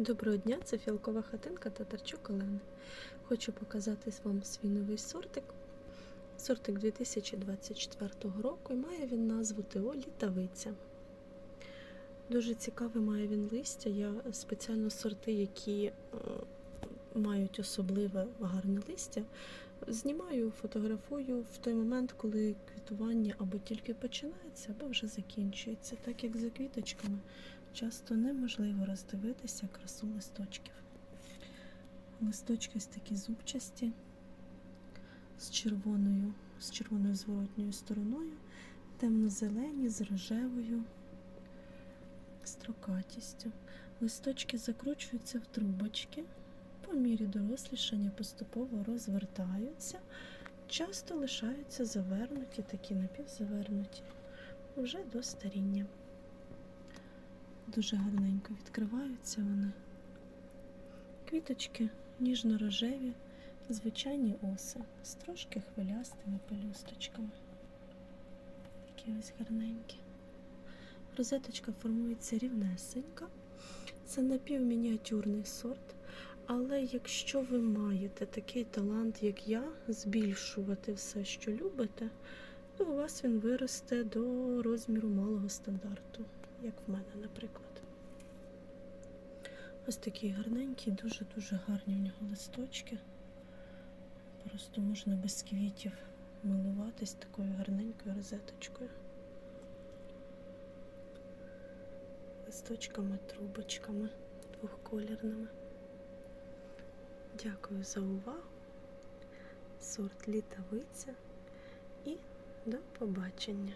Доброго дня, це фіалкова хатинка Татарчук Олени. Хочу показати вам свій новий сортик. Сортик 2024 року і має він назву ТО Літавиця. Дуже цікаве має він листя. Я спеціально сорти, які е, мають особливе гарне листя, знімаю, фотографую в той момент, коли квітування або тільки починається, або вже закінчується. Так як за квіточками часто неможливо роздивитися красу листочків. Листочки ось такі зубчасті з червоною, з червоною зворотньою стороною, темно-зелені з рожевою строкатістю. Листочки закручуються в трубочки, мірі дорослішання поступово розвертаються, часто лишаються завернуті, такі напівзавернуті, вже до старіння. Дуже гарненько відкриваються вони. Квіточки ніжно-рожеві, звичайні оси з трошки хвилястими пелюсточками. Такі ось гарненькі. Розеточка формується рівнесенька. Це напівмініатюрний сорт. Але якщо ви маєте такий талант, як я, збільшувати все, що любите, то у вас він виросте до розміру малого стандарту, як в мене, наприклад. Ось такі гарненькі, дуже-дуже гарні у нього листочки. Просто можна без квітів милуватись такою гарненькою розеточкою. Листочками, трубочками двохколірними. Дякую за увагу. Сорт літавиця і до побачення.